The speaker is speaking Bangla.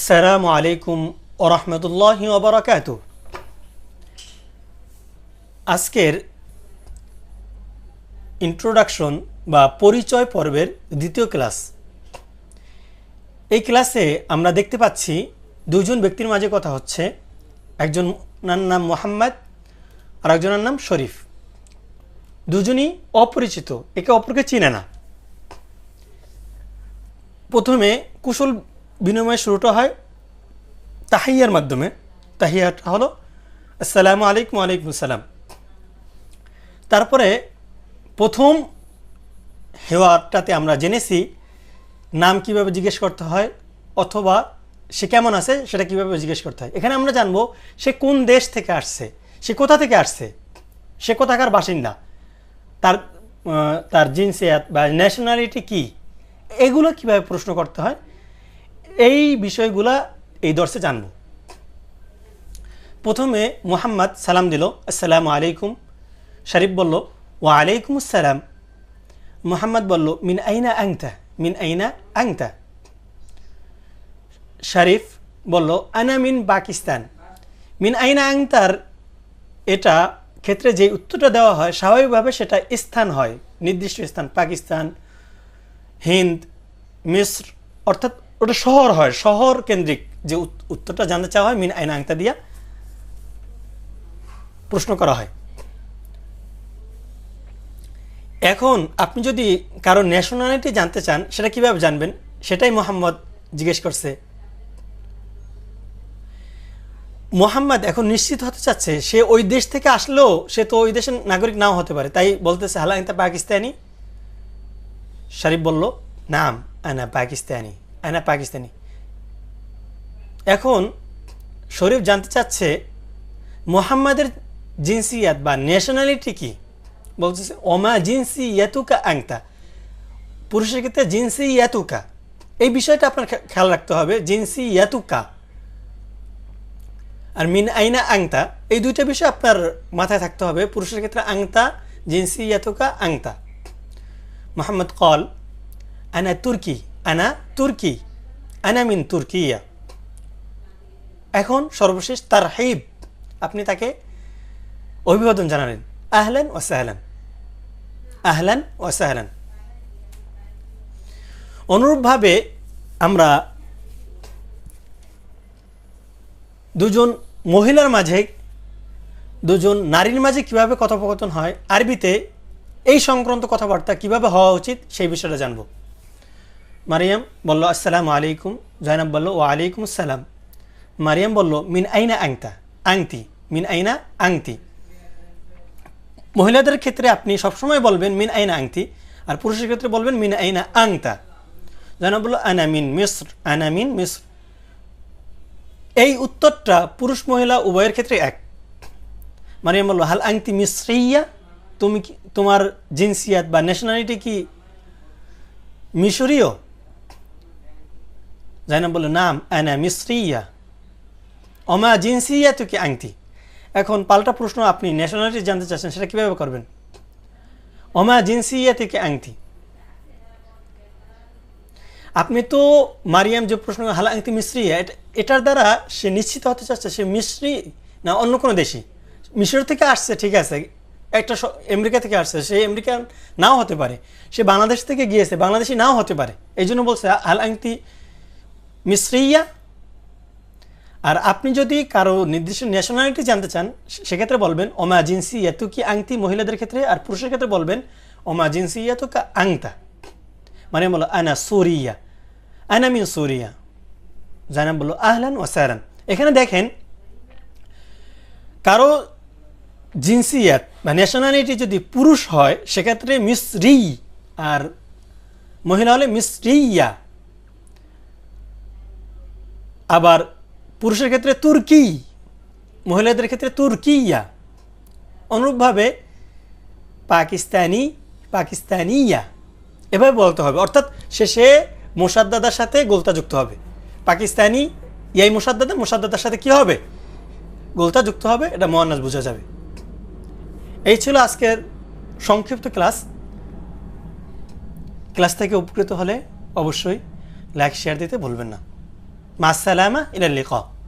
আসসালামু আলাইকুম ওরহমতুল্লাহ ওবরাকাত আজকের ইন্ট্রোডাকশন বা পরিচয় পর্বের দ্বিতীয় ক্লাস এই ক্লাসে আমরা দেখতে পাচ্ছি দুজন ব্যক্তির মাঝে কথা হচ্ছে। একজনের নাম মোহাম্মদ আর একজনের নাম শরীফ। দুজনই অপরিচিত, একে অপরকে চিনে না। প্রথমে কুশল বিনিময় শুরুটা হয় তাহিয়ার মাধ্যমে। তাহিয়াটা হলো, আসসালামু আলাইকুম আলাইকুম সালাম তারপরে প্রথম হেওয়ারটাতে আমরা জেনেছি নাম কীভাবে জিজ্ঞেস করতে হয় অথবা সে কেমন আছে সেটা কীভাবে জিজ্ঞেস করতে হয়। এখানে আমরা জানব সে কোন দেশ থেকে আসছে, সে কোথা থেকে আসছে, সে কোথাকার বাসিন্দা, তার তার জিন্সিয়াত বা ন্যাশনালিটি কি, এগুলো কীভাবে প্রশ্ন করতে হয় এই বিষয়গুলা এই দর্শে জানব। প্রথমে মুহাম্মদ সালাম দিল, আসসালামু আলাইকুম। শরীফ বলল, ওয়া আলাইকুম আসসালাম। মুহাম্মদ বলল, মিন আইনা আংতা মিন আইনা আংতা শরীফ বলল, আনা মিন পাকিস্তান। মিন আইনা আংতার এটা ক্ষেত্রে যে উত্তরটা দেওয়া হয়, স্বাভাবিকভাবে সেটা স্থান হয়। নির্দিষ্ট স্থান, পাকিস্তান, হিন্দ, মিশ্র, অর্থাৎ ওটা শহর হয়, শহর কেন্দ্রিক। যে উত- উত্তরটা জানতে চাওয়া হয়, মিন আইন আংতা দিয়া প্রশ্ন করা হয়। এখন আপনি যদি কারও ন্যাশনালিটি জানতে চান, সেটা কীভাবে জানবেন? সেটাই মোহাম্মদ জিজ্ঞেস করছে। মোহাম্মদ এখন নিশ্চিত হতে চাচ্ছে, সে ওই দেশ থেকে আসলেও সে তো ওই দেশের নাগরিক নাও হতে পারে। তাই বলতেছে, হালা ইন্তা পাকিস্তানি? শরীফ বলল, নাম আনা পাকিস্তানি। আনা পাকিস্তানি। এখন শরীফ জানতে চাচ্ছে, মোহাম্মদের জিন্সিয়াত বা ন্যাশনালিটি কি? বলতেছে, ওমা জিন্সি ইয়াতুকা আংতা পুরুষের ক্ষেত্রে জিন্সি ইয়াতুকা এই বিষয়টা আপনার খেয়াল রাখতে হবে জিন্সি ইয়াতুকা আর মিন আইনা আংতা এই দুইটা বিষয় আপনার মাথায় থাকতে হবে, পুরুষের ক্ষেত্রে আংতা জিন্সি ইয়াতুকা আংতা মোহাম্মদ কল, আনা তুর্কি? আনা তুর্কি, আনা মিন তুর্কিয়া। এখন সর্বশেষ তার হেব আপনি তাকে অভিবাদন জানালেন। আহলান ও সাহলান। আহলান ও সাহলান। অনুরূপভাবে আমরা দুজন মহিলার মাঝে, দুজন নারীর মাঝে কীভাবে কথোপকথন হয়, আরবিতে এই সংক্রান্ত কথাবার্তা কীভাবে হওয়া উচিত সেই বিষয়টা জানব। মারিয়াম বলল আসসালামু আলাইকুম জয়নাব বলল ও আলাইকুম আসসালাম মারিয়াম বলল মিন আইনা আংতা আংতি মিন আইনা আংতি মহিলাদের ক্ষেত্রে আপনি সবসময় বলবেন মিন আইনা আংতি আর পুরুষের ক্ষেত্রে বলবেন মিন আইনা আংতা জয়নাব বলল আনা মিন মিশ্র আনা মিন মিশ্র এই উত্তরটা পুরুষ মহিলা উভয়ের ক্ষেত্রে এক। মারিয়াম বলল, হাল আংতি মিশ্রিয়া তুমি কি, তোমার জিন্সিয়াত বা ন্যাশনালিটি কি মিশরীয়? জাইনাব বলল নাম আনা মিশ্রিয়া অমা জিন্সিয়া তো কি আংটি এখন পাল্টা প্রশ্ন আপনি ন্যাশনালিটি জানতে চাচ্ছেন, সেটা কীভাবে করবেন? অমা জিনসিয়া থেকে আংটি আপনি তো মারিয়াম যে প্রশ্ন, হালা আংটি মিশ্রি এটা- এটার দ্বারা সে নিশ্চিত হতে চাচ্ছে সে মিশ্রি না অন্য কোনো দেশি? মিশর থেকে আসছে, ঠিক আছে। একটা আমেরিকা থেকে আসছে, সে আমেরিকান নাও হতে পারে। সে বাংলাদেশ থেকে গিয়েছে, বাংলাদেশি নাও হতে পারে। এই জন্য বলছে, হাল আংটি মিশ্রিয়া? আর আপনি যদি কারও নির্দিষ্ট ন্যাশনালিটি জানতে চান সেক্ষেত্রে বলবেন, ওমা জিন্সি কি আংটি মহিলাদের ক্ষেত্রে, আর পুরুষের ক্ষেত্রে বলবেন, ওমা জিন্সি কা আংতা? মানে বলো, আনা সুরিয়া। আনা মিন সুরিয়া? জানাম বলল আহলান ও সারান এখানে দেখেন, কারও জিন্সিয়াত বা ন্যাশনালিটি যদি পুরুষ হয়, সেক্ষেত্রে মিসরি আর মহিলা হলে মিসরিয়া আবার পুরুষের ক্ষেত্রে তুর্কি, মহিলাদের ক্ষেত্রে তুর্কিয়া। অনুরূপভাবে পাকিস্তানি, পাকিস্তানিয়া। এভাবে বলতে হবে। অর্থাৎ শেষে মোসাদ্দাদার সাথে গোলতা যুক্ত হবে। পাকিস্তানি, ইয়াই মোসাদ্দাদা, মোসাদ্দাদার সাথে কি হবে? গোলতা যুক্ত হবে, এটা মহানাজ বোঝা যাবে। এই ছিল আজকের সংক্ষিপ্ত ক্লাস। ক্লাস থেকে উপকৃত হলে অবশ্যই লাইক, শেয়ার দিতে ভুলবেন না। مع السلامة إلى اللقاء.